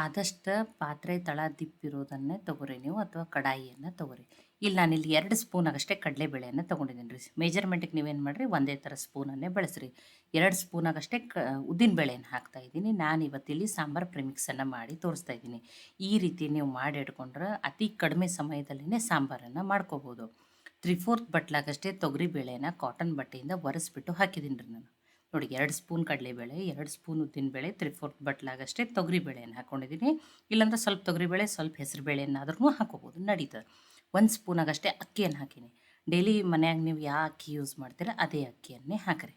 ಆದಷ್ಟು ಪಾತ್ರೆ ತಳ ದಿಪ್ಪಿರೋದನ್ನೇ ತೊಗೊರಿ ನೀವು ಅಥವಾ ಕಡಾಯಿಯನ್ನು ತೊಗೊರಿ. ಇಲ್ಲಿ ನಾನಿಲ್ಲಿ ಎರಡು ಸ್ಪೂನ್ ಆಗಷ್ಟೇ ಕಡಲೆಬೇಳೆಯನ್ನು ತೊಗೊಂಡಿದ್ದೀನಿ ರೀ. ಮೇಜರ್ಮೆಂಟಿಗೆ ನೀವೇನು ಮಾಡಿರಿ? ಒಂದೇ ಥರ ಸ್ಪೂನನ್ನೇ ಬಳಸ್ರಿ. ಎರಡು ಸ್ಪೂನ್ ಆಗಷ್ಟೇ ಕ, ಉದ್ದಿನ ಬೇಳೆಯನ್ನು ಹಾಕ್ತಾ ಇದ್ದೀನಿ. ನಾನು ಇವತ್ತಿಲ್ಲಿ ಸಾಂಬಾರು ಪ್ರಿಮಿಕ್ಸನ್ನು ಮಾಡಿ ತೋರಿಸ್ತಾ ಇದ್ದೀನಿ. ಈ ರೀತಿ ನೀವು ಮಾಡಿ ಇಟ್ಕೊಂಡ್ರೆ ಅತಿ ಕಡಿಮೆ ಸಮಯದಲ್ಲೇ ಸಾಂಬಾರನ್ನು ಮಾಡ್ಕೋಬೋದು. ತ್ರೀ ಫೋರ್ತ್ ಬಟ್ಲಾಗಷ್ಟೇ ತೊಗರಿ ಬೇಳೆನ ಕಾಟನ್ ಬಟ್ಟೆಯಿಂದ ಒರೆಸ್ಬಿಟ್ಟು ಹಾಕಿದ್ದೀನಿ ರೀ ನಾನು. ನೋಡಿ ಎರಡು ಸ್ಪೂನ್ ಕಡಲೆಬೇಳೆ, ಎರಡು ಸ್ಪೂನ್ ಉದ್ದಿನಬೇಳೆ ತ್ರೀ ಫೋರ್ತ್ ಬಟ್ಲಾಗಷ್ಟೇ ತೊಗರಿ ಬೇಳೆಯನ್ನು ಹಾಕ್ಕೊಂಡಿದ್ದೀನಿ ಇಲ್ಲಾಂದ್ರೆ ಸ್ವಲ್ಪ ತೊಗರಿಬೇಳೆ, ಸ್ವಲ್ಪ ಹೆಸರು ಬೇಳೆಯನ್ನಾದ್ರೂ ಹಾಕೋಬೋದು, ನಡೀತದೆ. ಒಂದು ಸ್ಪೂನಾಗಷ್ಟೇ ಅಕ್ಕಿಯನ್ನು ಹಾಕೀನಿ. ಡೈಲಿ ಮನೆಯಾಗ ನೀವು ಯಾವ ಅಕ್ಕಿ ಯೂಸ್ ಮಾಡ್ತೀರ ಅದೇ ಅಕ್ಕಿಯನ್ನೇ ಹಾಕಿರಿ.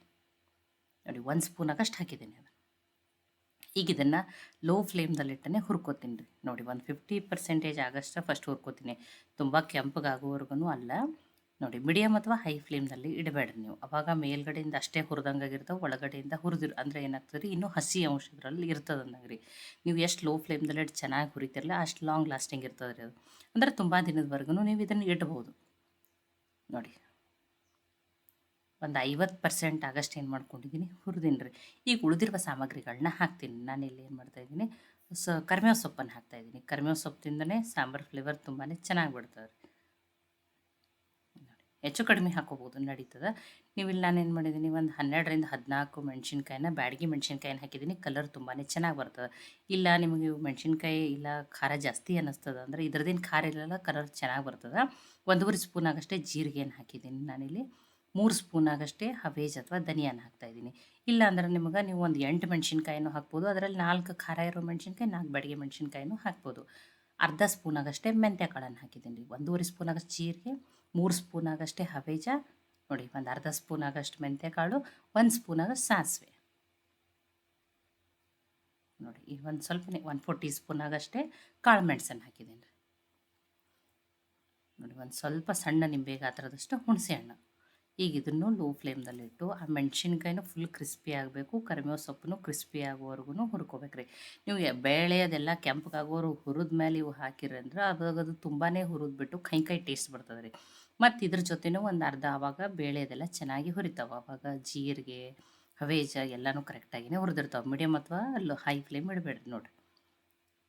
ನೋಡಿ, ಒಂದು ಸ್ಪೂನಾಗಷ್ಟು ಹಾಕಿದ್ದೀನಿ ಅದು ಈಗ ಇದನ್ನು ಲೋ ಫ್ಲೇಮ್ದಲ್ಲಿಟ್ಟನೆ ಹುರ್ಕೋತೀನಿ ರೀ. ನೋಡಿ, ಒಂದು ಫಿಫ್ಟಿ ಪರ್ಸೆಂಟೇಜ್ ಆಗಷ್ಟು ಫಸ್ಟ್ ಹುರ್ಕೋತೀನಿ. ತುಂಬ ಕೆಂಪಗಾಗೋವರೆಗೂ ಅಲ್ಲ. ನೋಡಿ ಮೀಡಿಯಮ್ ಅಥವಾ ಹೈ ಫ್ಲೇಮ್ನಲ್ಲಿ ಇಡಬೇಡ್ರಿ ನೀವು. ಅವಾಗ ಮೇಲ್ಗಡೆಯಿಂದ ಅಷ್ಟೇ ಹುರಿದಂಗಾಗಿರ್ತಾವೆ, ಒಳಗಡೆಯಿಂದ ಹುರಿದಿರು, ಅಂದರೆ ಏನಾಗ್ತದೆ ರೀ ಇನ್ನೂ ಹಸಿ ಅಂಶ ಇದರಲ್ಲಿ ಇರ್ತದೆ ಅಂದಂಗೆ ರೀ ನೀವು ಎಷ್ಟು ಲೋ ಫ್ಲೇಮ್ದಲ್ಲಿ ಇಟ್ಟು ಚೆನ್ನಾಗಿ ಹುರಿತಿರಲ್ಲ ಅಷ್ಟು ಲಾಂಗ್ ಲಾಸ್ಟಿಂಗ್ ಇರ್ತದೆ ರೀ ಅದು. ಅಂದರೆ ತುಂಬ ದಿನದವರೆಗೂ ನೀವು ಇದನ್ನು ಇಡ್ಬೋದು. ನೋಡಿ. ಒಂದು ಐವತ್ತು ಪರ್ಸೆಂಟ್ ಆಗಷ್ಟು ಏನು ಮಾಡ್ಕೊಂಡಿದ್ದೀನಿ ಹುರಿದೀನಿ ರೀ ಈಗ ಉಳಿದಿರುವ ಸಾಮಗ್ರಿಗಳನ್ನ ಹಾಕ್ತೀನಿ. ನಾನು ಇಲ್ಲಿ ಏನು ಮಾಡ್ತಾಯಿದ್ದೀನಿ ಸ, ಕರ್ಮೇವ ಸೊಪ್ಪನ್ನು ಹಾಕ್ತಾಯಿದ್ದೀನಿ ಕರಿಬೇವು ಸೊಪ್ಪಿಂದನೇ ಸಾಂಬಾರು ಫ್ಲೇವರ್ ತುಂಬಾ ಚೆನ್ನಾಗಿ ಬಿಡ್ತದೆ ಹೆಚ್ಚು ಕಡಿಮೆ ಹಾಕೋಬೋದು ನಡೀತದೆ. ನೀವು ಇಲ್ಲಿ ನಾನೇನು ಮಾಡಿದ್ದೀನಿ, ಒಂದು ಹನ್ನೆರಡರಿಂದ ಹದಿನಾಲ್ಕು ಮೆಣಸಿನ್ಕಾಯಿನ, ಬ್ಯಾಡಗಿ ಮೆಣಸಿನ್ಕಾಯಿನ ಹಾಕಿದ್ದೀನಿ ಕಲರ್ ತುಂಬಾ ಚೆನ್ನಾಗಿ ಬರ್ತದೆ. ಇಲ್ಲ ನಿಮಗೆ ಮೆಣಸಿನ್ಕಾಯಿ ಇಲ್ಲ ಖಾರ ಜಾಸ್ತಿ ಅನ್ನಿಸ್ತದೆ ಅಂದರೆ ಇದ್ರದ್ದೇನು ಖಾರ ಇರಲ್ಲ ಕಲರ್ ಚೆನ್ನಾಗಿ ಬರ್ತದೆ. ಒಂದೂವರೆ ಸ್ಪೂನ್ ಆಗಷ್ಟೇ ಜೀರಿಗೆಯನ್ನು ಹಾಕಿದ್ದೀನಿ ನಾನಿಲ್ಲಿ. ಮೂರು ಸ್ಪೂನ್ ಆಗಷ್ಟೇ ಹವೇಜ್ ಅಥವಾ ಧನಿಯಾನ ಹಾಕ್ತಾಯಿದ್ದೀನಿ ಇಲ್ಲ ಅಂದ್ರೆ ನಿಮಗೆ ನೀವು ಒಂದು ಎಂಟು ಮೆಣಸಿನ್ಕಾಯಿನೂ ಹಾಕ್ಬೋದು, ಅದರಲ್ಲಿ ನಾಲ್ಕು ಖಾರ ಇರೋ ಮೆಣಸಿನ್ಕಾಯಿ, ನಾಲ್ಕು ಬಡಿಗೆ ಮೆಣಸಿನ್ಕಾಯಿನೂ ಹಾಕ್ಬೋದು. ಅರ್ಧ ಸ್ಪೂನ್ ಆಗಷ್ಟೇ ಮೆಂತ್ಯ ಕಾಳನ್ನು ಹಾಕಿದ್ದೀನಿ. ಒಂದೂವರೆ ಸ್ಪೂನಾಗಷ್ಟು ಜೀರಿಗೆ ಮೂರು ಸ್ಪೂನ್ ಆಗಷ್ಟೇ ಹಬೇಜ ನೋಡಿ ಒಂದು ಅರ್ಧ ಸ್ಪೂನ್ ಆಗಷ್ಟು ಮೆಂತ್ಯ ಕಾಳು ಒಂದು ಸ್ಪೂನ್ ಆಗಷ್ಟು ಸಾಸಿವೆ. ನೋಡಿ ಈಗ ಒಂದು ಸ್ವಲ್ಪನೇ ಒಂದು ಫೋರ್ ಟೀ ಸ್ಪೂನ್ ಆಗಷ್ಟೇ ಕಾಳು ಮೆಣಸನ್ನು ಹಾಕಿದ್ದೀನಿ. ನೋಡಿ, ಒಂದು ಸ್ವಲ್ಪ ಸಣ್ಣ ನಿಂಬೆ ಗಾತ್ರದಷ್ಟು ಹುಣಸೆ ಹಣ್ಣು ಈಗ ಇದನ್ನು ಲೋ ಫ್ಲೇಮ್ದಲ್ಲಿಟ್ಟು ಆ ಮೆಣಸಿನ್ಕಾಯಿನೂ ಫುಲ್ ಕ್ರಿಸ್ಪಿ ಆಗಬೇಕು ಕರಿಬೇವು ಸೊಪ್ಪನ್ನು ಕ್ರಿಸ್ಪಿ ಆಗೋವರೆಗೂ ಹುರ್ಕೋಬೇಕ್ರಿ. ನೀವು ಬೇಳೆ ಅದೆಲ್ಲ ಕೆಂಪಗಾಗೋರು ಹುರಿದ ಮೇಲೆ ಇವು ಹಾಕಿರಂದ್ರೆ ಅವಾಗ ಅದು ತುಂಬಾ ಹುರಿದ್ಬಿಟ್ಟು ಕೈ ಕೈ ಟೇಸ್ಟ್ ಬರ್ತದೆ ರೀ ಮತ್ತು ಇದ್ರ ಜೊತೆನೂ ಒಂದು ಅರ್ಧ ಆವಾಗ ಬೇಳೆ ಅದೆಲ್ಲ ಚೆನ್ನಾಗಿ ಹುರಿತಾವೆ. ಆವಾಗ ಜೀರಿಗೆ, ಹವೇಜ ಎಲ್ಲನೂ ಕರೆಕ್ಟಾಗಿನೇ ಹುರಿದಿರ್ತಾವೆ. ಮೀಡಿಯಮ್ ಅಥವಾ ಲೋ ಹೈ ಫ್ಲೇಮ್ ಇಡಬೇಡ್ರಿ ನೋಡಿರಿ.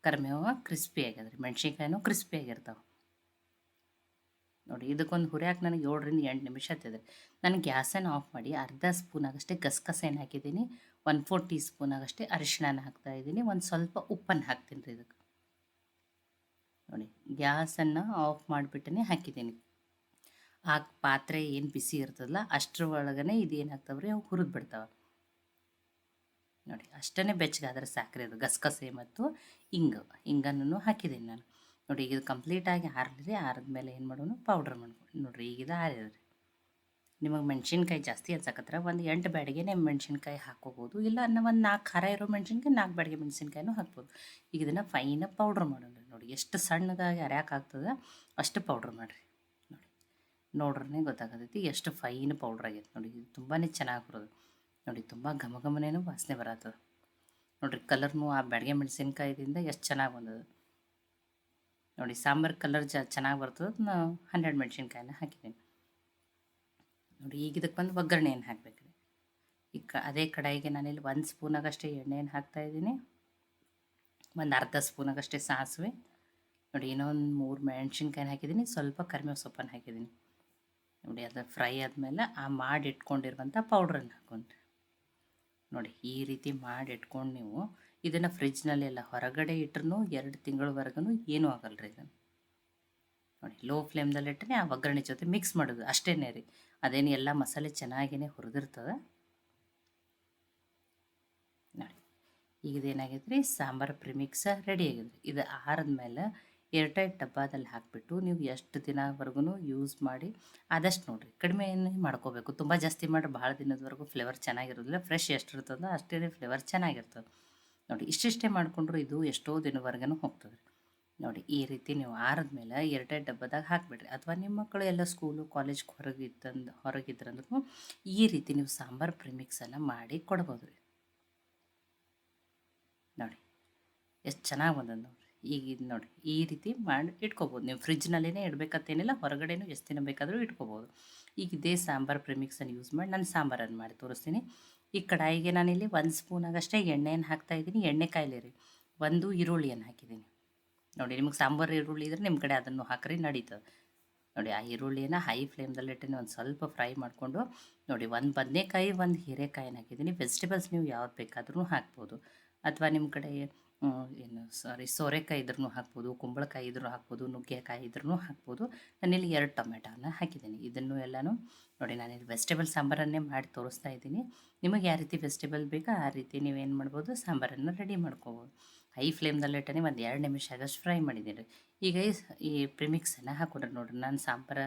ಕರ್ಮೇವ ಕ್ರಿಸ್ಪಿ ಆಗ್ಯದ್ರಿ ಮೆಣಸಿನ್ಕಾಯಿನೂ ಕ್ರಿಸ್ಪಿ ಆಗಿರ್ತಾವೆ. ನೋಡಿ ಇದಕ್ಕೊಂದು ಹುರಿಯಾಕೆ ನನಗೆ ಏಳರಿಂದ ಎಂಟು ನಿಮಿಷ ಹತ್ತಿದೆ ನಾನು ಗ್ಯಾಸನ್ನು ಆಫ್ ಮಾಡಿ ಅರ್ಧ ಸ್ಪೂನ್ ಆಗಷ್ಟೇ ಗಸಗಸೆನ ಹಾಕಿದ್ದೀನಿ. ಒನ್ ಫೋರ್ ಟೀ ಸ್ಪೂನ್ ಆಗಷ್ಟೇ ಅರಿಶಿಣನ ಹಾಕ್ತಾ ಇದ್ದೀನಿ. ಒಂದು ಸ್ವಲ್ಪ ಉಪ್ಪನ್ನು ಹಾಕ್ತೀನಿ ರೀ ಇದಕ್ಕೆ ನೋಡಿ ಗ್ಯಾಸನ್ನು ಆಫ್ ಮಾಡಿಬಿಟ್ಟೇ ಹಾಕಿದ್ದೀನಿ. ಆ ಪಾತ್ರೆ ಏನು ಬಿಸಿ ಇರ್ತದಲ್ಲ ಅಷ್ಟರ ಒಳಗನೆ ಇದು ಏನಾಗ್ತಾವೆ ರೀ ಅವು ಹುರಿದು ಬಿಡ್ತಾವೆ. ನೋಡಿ ಅಷ್ಟೇ ಬೆಚ್ಚಗಾದ್ರೆ ಸಾಕ್ರಿ ಅದು ಗಸಗಸೆ ಮತ್ತು ಇಂಗು. ಇಂಗನ್ನು ಹಾಕಿದ್ದೀನಿ ನಾನು. ನೋಡಿ, ಈಗ ಕಂಪ್ಲೀಟಾಗಿ ಆರಲಿ ಆರಿದ್ಮೇಲೆ ಏನು ಮಾಡೋಣ ಪೌಡ್ರ್ ಮಾಡ್ಕೊಂಡು ನೋಡಿರಿ ಈಗ ಇದು ಆರಿದ್ರಿ ನಿಮಗೆ ಮೆಣಸಿನ್ಕಾಯಿ ಜಾಸ್ತಿ ಅನ್ಸಕತ್ರ, ಒಂದು ಎಂಟು ಬ್ಯಾಡಿಗೆನೇ ಮೆಣಸಿನ್ಕಾಯಿ ಹಾಕೋಬೋದು ಇಲ್ಲ ಅನ್ನೋ ಒಂದು ನಾಲ್ಕು ಖಾರ ಇರೋ ಮೆಣಸಿನ್ಕಾಯಿ ನಾಲ್ಕು ಬ್ಯಾಡಿಗೆ ಮೆಣಸಿನ್ಕಾಯಿನೂ ಹಾಕ್ಬೋದು. ಈಗ ಇದನ್ನು ಫೈನಾಗಿ ಪೌಡ್ರ್ ಮಾಡೋಣ ನೋಡಿ, ಎಷ್ಟು ಸಣ್ಣದಾಗಿ ಅರ್ಯಾಕಾಗ್ತದೆ ಅಷ್ಟು ಪೌಡ್ರ್ ಮಾಡಿರಿ. ನೋಡ್ರೇ ಗೊತ್ತಾಗತೈತಿ. ಎಷ್ಟು ಫೈನ್ ಪೌಡ್ರ್ ಆಗೈತೆ ನೋಡಿ. ಇದು ತುಂಬಾ ಚೆನ್ನಾಗಿ ಬರೋದು. ನೋಡಿ, ತುಂಬ ಘಮ ಘಮನೇನು ವಾಸನೆ ಬರತ್ತದ. ನೋಡಿರಿ ಕಲರ್ನು ಆ ಬೆಳಗ್ಗೆ ಮೆಣಸಿನ್ಕಾಯಿದಿಂದ ಎಷ್ಟು ಚೆನ್ನಾಗಿ ಬಂದದ. ನೋಡಿ, ಸಾಂಬಾರು ಕಲರ್ ಜ ಚೆನ್ನಾಗಿ ಬರ್ತದೆ. ನಾವು ಹನ್ನೆರಡು ಮೆಣಸಿನ್ಕಾಯಿನ ಹಾಕಿದ್ದೀನಿ ನೋಡಿ, ಈಗ ಇದಕ್ಕೆ ಬಂದು ಒಗ್ಗರಣೆಯನ್ನು ಹಾಕಬೇಕು ಈಗ ಕ- ಅದೇ ಕಡಾಯಿಗೆ ನಾನಿಲ್ಲಿ ಒಂದು ಸ್ಪೂನಾಗಷ್ಟೇ ಎಣ್ಣೆಯನ್ನು ಹಾಕ್ತಾಯಿದ್ದೀನಿ ಒಂದು ಅರ್ಧ ಸ್ಪೂನಾಗಷ್ಟೇ ಸಾಸಿವೆ. ನೋಡಿ, ಇನ್ನೊಂದು ಮೂರು ಮೆಣಸಿನ್ಕಾಯಿನ ಹಾಕಿದ್ದೀನಿ ಸ್ವಲ್ಪ ಕರಿಮೆ ಸೊಪ್ಪನ್ನು ಹಾಕಿದ್ದೀನಿ ನೋಡಿ ಅದು ಫ್ರೈ ಆದಮೇಲೆ ಆ ಮಾಡಿ ಇಟ್ಕೊಂಡಿರುವಂಥ ಪೌಡ್ರನ್ನು ಹಾಕೊಂಡ್ರಿ. ನೋಡಿ, ಈ ರೀತಿ ಮಾಡಿ ಇಟ್ಕೊಂಡು ನೀವು ಇದನ್ನು ಫ್ರಿಜ್ನಲ್ಲೆಲ್ಲ ಹೊರಗಡೆ ಇಟ್ರೂ ಎರಡು ತಿಂಗಳವರೆಗೂ ಏನೂ ಆಗಲ್ಲ ರೀ ಇದನ್ನು. ನೋಡಿ ಲೋ ಫ್ಲೇಮ್ದಲ್ಲಿ ಇಟ್ಟರೆ ಆ ಒಗ್ಗರಣೆ ಜೊತೆ ಮಿಕ್ಸ್ ಮಾಡೋದು ಅಷ್ಟೇ ರೀ. ಅದೇನು ಎಲ್ಲ ಮಸಾಲೆ ಚೆನ್ನಾಗೇ ಹುರಿದಿರ್ತದೆ. ನೋಡಿ, ಈಗ ಇದೇನಾಗೈತೆ ರೀ ಸಾಂಬಾರು ಪ್ರಿಮಿಕ್ಸ ರೆಡಿ ಆಗಿದೆ ಇದು ಆರಿದ್ಮೇಲೆ ಏರ್ಟೈಟ್ ಡಬ್ಬದಲ್ಲಿ ಹಾಕಿಬಿಟ್ಟು ನೀವು ಎಷ್ಟು ದಿನವರೆಗೂ ಯೂಸ್ ಮಾಡಿ ಆದಷ್ಟು ನೋಡಿರಿ. ಕಡಿಮೆ ಎಣ್ಣೆ ಮಾಡ್ಕೋಬೇಕು. ತುಂಬ ಜಾಸ್ತಿ ಮಾಡಿರಿ ಭಾಳ ದಿನದವರೆಗೂ ಫ್ಲೇವರ್ ಚೆನ್ನಾಗಿರೋದಿಲ್ಲ. ಫ್ರೆಶ್ ಎಷ್ಟಿರ್ತದೋ ಅಷ್ಟೇ ಫ್ಲೇವರ್ ಚೆನ್ನಾಗಿರ್ತದೆ. ನೋಡಿ, ಇಷ್ಟಿಷ್ಟೇ ಮಾಡಿಕೊಂಡ್ರು ಇದು ಎಷ್ಟೋ ದಿನವರೆಗೂ ಹೋಗ್ತದೆ. ನೋಡಿ, ಈ ರೀತಿ ನೀವು ಆರಿದ್ಮೇಲೆ ಎರಡೇ ಡಬ್ಬದಾಗ ಹಾಕಿಬಿಡ್ರಿ. ಅಥವಾ ನಿಮ್ಮ ಮಕ್ಕಳು ಎಲ್ಲ ಸ್ಕೂಲು ಕಾಲೇಜ್ಗೆ ಹೊರಗಿದ್ದಂದು, ಹೊರಗಿದ್ರಂದ್ರೂ ಈ ರೀತಿ ನೀವು ಸಾಂಬಾರು ಪ್ರಿಮಿಕ್ಸನ್ನು ಮಾಡಿ ಕೊಡ್ಬೋದು ರೀ ನೋಡಿ, ಎಷ್ಟು ಚೆನ್ನಾಗಿ ಬಂದದ್ದು. ಈಗ ಇದು ನೋಡಿ, ಈ ರೀತಿ ಮಾಡಿ, ಇಟ್ಕೋಬೋದು. ನೀವು ಫ್ರಿಜ್ನಲ್ಲೇ ಇಡಬೇಕಂತೇನಿಲ್ಲ, ಹೊರಗಡೆನೂ ಎಷ್ಟು ದಿನ ಬೇಕಾದರೂ ಇಟ್ಕೋಬೋದು. ಈಗ ಇದೇ ಸಾಂಬಾರು ಪ್ರಿಮಿಕ್ಸನ್ನು ಯೂಸ್ ಮಾಡಿ ನಾನು ಸಾಂಬಾರನ್ನು ಮಾಡಿ ತೋರಿಸ್ತೀನಿ. ಈ ಕಡಾಯಿಗೆ ನಾನಿಲ್ಲಿ ಒಂದು ಸ್ಪೂನಾಗಷ್ಟೇ ಎಣ್ಣೆಯನ್ನು ಹಾಕ್ತಾಯಿದ್ದೀನಿ ಎಣ್ಣೆ ಕಾಯಿಲೆ ರೀ. ಒಂದು ಈರುಳ್ಳಿಯನ್ನು ಹಾಕಿದ್ದೀನಿ. ನೋಡಿ, ನಿಮಗೆ ಸಾಂಬಾರು ಈರುಳ್ಳಿ ಇದ್ರೆ ನಿಮ್ಮ ಕಡೆ ಅದನ್ನು ಹಾಕ್ರಿ, ನಡೀತದೆ. ನೋಡಿ, ಆ ಈರುಳ್ಳಿಯನ್ನು ಹೈ ಫ್ಲೇಮ್ದಲ್ಲಿಟ್ಟು ಒಂದು ಸ್ವಲ್ಪ ಫ್ರೈ ಮಾಡಿಕೊಂಡು, ನೋಡಿ, ಒಂದು ಬದನೆಕಾಯಿ, ಒಂದು ಹೀರೆಕಾಯಿನ ಹಾಕಿದ್ದೀನಿ. ವೆಜಿಟೇಬಲ್ಸ್ ನೀವು ಯಾವ್ದು ಬೇಕಾದ್ರೂ ಹಾಕ್ಬೋದು. ಅಥವಾ ನಿಮ್ಮ ಕಡೆ ಏನು, ಸಾರಿ, ಸೋರೆಕಾಯಿ ಇದ್ರೂ ಹಾಕ್ಬೋದು, ಕುಂಬಳಕಾಯಿ ಇದ್ರೂ ಹಾಕ್ಬೋದು, ನುಗ್ಗೆಕಾಯಿ ಇದ್ರೂ ಹಾಕ್ಬೋದು. ನಾನಿಲ್ಲಿ ಎರಡು ಟೊಮೆಟೋನ ಹಾಕಿದ್ದೀನಿ. ಇದನ್ನು ಎಲ್ಲನೂ ನೋಡಿ, ನಾನಿಲ್ಲಿ ವೆಜಿಟೇಬಲ್ ಸಾಂಬಾರನ್ನೇ ಮಾಡಿ ತೋರಿಸ್ತಾ ಇದ್ದೀನಿ. ನಿಮಗೆ ಯಾವ ರೀತಿ ವೆಜಿಟೇಬಲ್ ಬೇಕೋ ಆ ರೀತಿ ನೀವೇನು ಮಾಡ್ಬೋದು, ಸಾಂಬಾರನ್ನು ರೆಡಿ ಮಾಡ್ಕೋಬೋದು. ಹೈ ಫ್ಲೇಮ್ದಲ್ಲಿಟ್ಟನೆ ಒಂದು ಎರಡು ನಿಮಿಷ ಆಗಷ್ಟು ಫ್ರೈ ಮಾಡಿದ್ದೀನಿ. ಈಗ ಈ ಪ್ರಿಮಿಕ್ಸನ್ನು ಹಾಕೊಂಡ್ರೆ ನೋಡ್ರಿ, ನಾನು ಸಾಂಬಾರ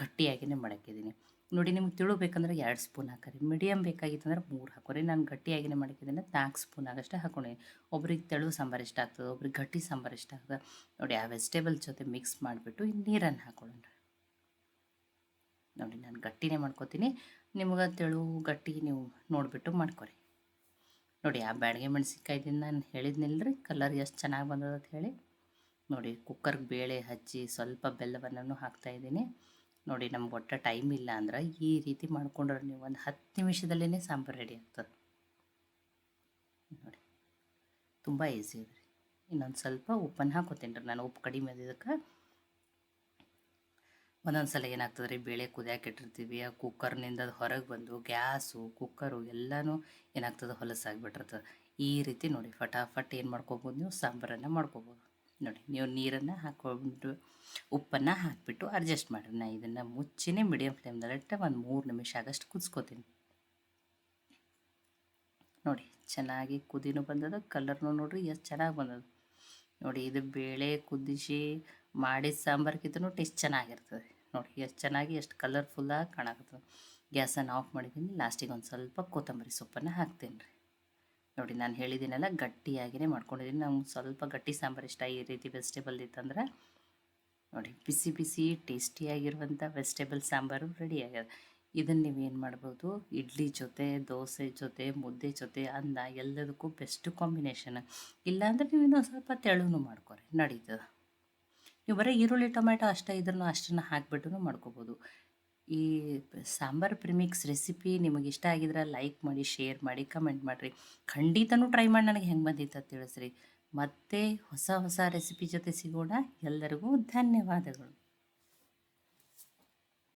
ಗಟ್ಟಿಯಾಗಿಯೇ ಮಾಡಾಕಿದ್ದೀನಿ ನೋಡಿ ನಿಮ್ಗೆ ತಿಳಬೇಕಂದ್ರೆ ಎರಡು ಸ್ಪೂನ್ ಹಾಕೋರಿ. ಮೀಡಿಯಮ್ ಬೇಕಾಗಿತ್ತಂದ್ರೆ ಮೂರು ಹಾಕೋರಿ. ನಾನು ಗಟ್ಟಿಯಾಗಿನೇ ಮಾಡಿದ್ದೀನಿ ನಾಲ್ಕು ಸ್ಪೂನ್ ಆಗಷ್ಟೇ ಹಾಕೊಂಡಿ ಒಬ್ರಿಗೆ ತೆಳು ಸಾಂಬಾರು ಇಷ್ಟ ಆಗ್ತದೆ, ಒಬ್ರಿಗೆ ಗಟ್ಟಿ ಸಾಂಬಾರು ಇಷ್ಟ ಆಗ್ತದೆ. ನೋಡಿ ಆ ವೆಜಿಟೇಬಲ್ ಜೊತೆ ಮಿಕ್ಸ್ ಮಾಡಿಬಿಟ್ಟು ನೀರನ್ನು ಹಾಕೊಳ್ಳೋಣ. ನೋಡಿ ನಾನು ಗಟ್ಟಿನೇ ಮಾಡ್ಕೋತೀನಿ. ನಿಮ್ಗೆ ತೆಳು ಗಟ್ಟಿ ನೀವು ನೋಡಿಬಿಟ್ಟು ಮಾಡ್ಕೊರಿ. ನೋಡಿ ಆ ಬ್ಯಾಡಗೆ ಮೆಣಸಿನ್ಕಾಯ್ದಿಂದ ನಾನು ಹೇಳಿದ್ನಿಲ್ರಿ ಕಲರ್ ಎಷ್ಟು ಚೆನ್ನಾಗಿ ಬಂದದ ಹೇಳಿ. ನೋಡಿ ಕುಕ್ಕರ್ಗೆ ಬೇಳೆ ಹಚ್ಚಿ ಸ್ವಲ್ಪ ಬೆಲ್ಲವನ್ನು ಹಾಕ್ತಾಯಿದ್ದೀನಿ ನೋಡಿ ನಮ್ಗೆ ಒಟ್ಟು ಟೈಮ್ ಇಲ್ಲ ಅಂದ್ರೆ ಈ ರೀತಿ ಮಾಡ್ಕೊಂಡ್ರೆ ನೀವು ಒಂದು ಹತ್ತು ನಿಮಿಷದಲ್ಲೇ ಸಾಂಬಾರು ರೆಡಿ ಆಗ್ತದೆ. ನೋಡಿ, ತುಂಬ ಈಸಿ ಇದೆ ಇನ್ನೊಂದು ಸ್ವಲ್ಪ ಉಪ್ಪನ್ನು ಹಾಕೋತೀನಿ ರೀ. ನಾನು ಉಪ್ಪು ಕಡಿಮೆ ಅದಕ್ಕೆ ಒಂದೊಂದು ಸಲ ಏನಾಗ್ತದೆ ರೀ, ಬೇಳೆ ಕುದಿಯಾಕೆ ಇಟ್ಟಿರ್ತೀವಿ, ಆ ಕುಕ್ಕರ್ನಿಂದ ಅದು ಹೊರಗೆ ಬಂದು ಗ್ಯಾಸು ಕುಕ್ಕರು ಎಲ್ಲನೂ ಏನಾಗ್ತದೆ, ಹೊಲಸಾಗಿಬಿಟ್ಟಿರ್ತದೆ. ಈ ರೀತಿ ನೋಡಿ, ಫಟಾಫಟ್ ಏನು ಮಾಡ್ಕೊಬೋದು ನೀವು ಸಾಂಬಾರನ್ನು ಮಾಡ್ಕೊಬೋದು. ನೋಡಿ, ನೀವು ನೀರನ್ನು ಹಾಕೊಂಡು ಉಪ್ಪನ್ನು ಹಾಕಿಬಿಟ್ಟು ಅಡ್ಜಸ್ಟ್ ಮಾಡಿರಿ. ನಾನು ಇದನ್ನು ಮುಚ್ಚಿನೇ ಮೀಡಿಯಮ್ ಫ್ಲೇಮ್ದಲ್ಲಿಟ್ಟು ಒಂದು ಮೂರು ನಿಮಿಷ ಆಗಷ್ಟು ಕುದಿಸ್ಕೋತೀನಿ. ನೋಡಿ, ಚೆನ್ನಾಗಿ ಕುದಿನೂ ಬಂದದ ಕಲರ್ನು ನೋಡಿರಿ, ಎಷ್ಟು ಚೆನ್ನಾಗಿ ಬಂದದ ನೋಡಿ, ಇದು ಬೇಳೆ ಕುದಿಸಿ ಮಾಡಿದ ಸಾಂಬಾರ್ಗಿಂತನೂ ಟೇಸ್ಟ್ ಚೆನ್ನಾಗಿರ್ತದೆ. ನೋಡಿ, ಎಷ್ಟು ಚೆನ್ನಾಗಿ, ಎಷ್ಟು ಕಲರ್ಫುಲ್ಲಾಗಿ ಕಾಣಕತ್ತದ. ಗ್ಯಾಸನ್ನು ಆಫ್ ಮಾಡಿದ್ದೀನಿ ಲಾಸ್ಟಿಗೆ ಒಂದು ಸ್ವಲ್ಪ ಕೊತ್ತಂಬರಿ ಸೊಪ್ಪನ್ನು ಹಾಕ್ತೀನಿ ರೀ. ನೋಡಿ, ನಾನು ಹೇಳಿದ್ದೀನಲ್ಲ ಗಟ್ಟಿಯಾಗಿಯೇ ಮಾಡ್ಕೊಂಡಿದ್ದೀನಿ ನಮ್ಗೆ ಸ್ವಲ್ಪ ಗಟ್ಟಿ ಸಾಂಬಾರು ಇಷ್ಟ. ಈ ರೀತಿ ವೆಜಿಟೇಬಲ್ ಇತ್ತಂದ್ರೆ, ನೋಡಿ, ಬಿಸಿ ಬಿಸಿ ಟೇಸ್ಟಿಯಾಗಿರುವಂಥ ವೆಜಿಟೇಬಲ್ ಸಾಂಬಾರು ರೆಡಿ ಆಗ್ಯದ ಇದನ್ನು ನೀವೇನು ಮಾಡ್ಬೋದು? ಇಡ್ಲಿ ಜೊತೆ, ದೋಸೆ ಜೊತೆ, ಮುದ್ದೆ ಜೊತೆ, ಅನ್ನ, ಎಲ್ಲದಕ್ಕೂ ಬೆಸ್ಟ್ ಕಾಂಬಿನೇಷನ್ ಇಲ್ಲಾಂದ್ರೆ ನೀವು ಇನ್ನೊಂದು ಸ್ವಲ್ಪ ತೆಳುನು ಮಾಡ್ಕೊರಿ. ನಡೀತದೆ. ನೀವು ಬರೀ ಈರುಳ್ಳಿ ಟೊಮೆಟೊ ಅಷ್ಟೇ ಇದ್ರೂ ಅಷ್ಟನ್ನು ಹಾಕಿಬಿಟ್ಟು ಮಾಡ್ಕೋಬೋದು. ಈ ಸಾಂಬಾರ್ ಪ್ರಿಮಿಕ್ಸ್ ರೆಸಿಪಿ ನಿಮಗೆ ಇಷ್ಟ ಆಗಿದ್ರೆ ಲೈಕ್ ಮಾಡಿ, ಶೇರ್ ಮಾಡಿ, ಕಮೆಂಟ್ ಮಾಡಿರಿ. ಖಂಡಿತನೂ ಟ್ರೈ ಮಾಡಿ ನನಗೆ ಹೆಂಗೆ ಬಂದಿತ್ತು ಅಂತ ತಿಳಿಸ್ರಿ. ಮತ್ತೆ ಹೊಸ ಹೊಸ ರೆಸಿಪಿ ಜೊತೆ ಸಿಗೋಣ. ಎಲ್ಲರಿಗೂ ಧನ್ಯವಾದಗಳು.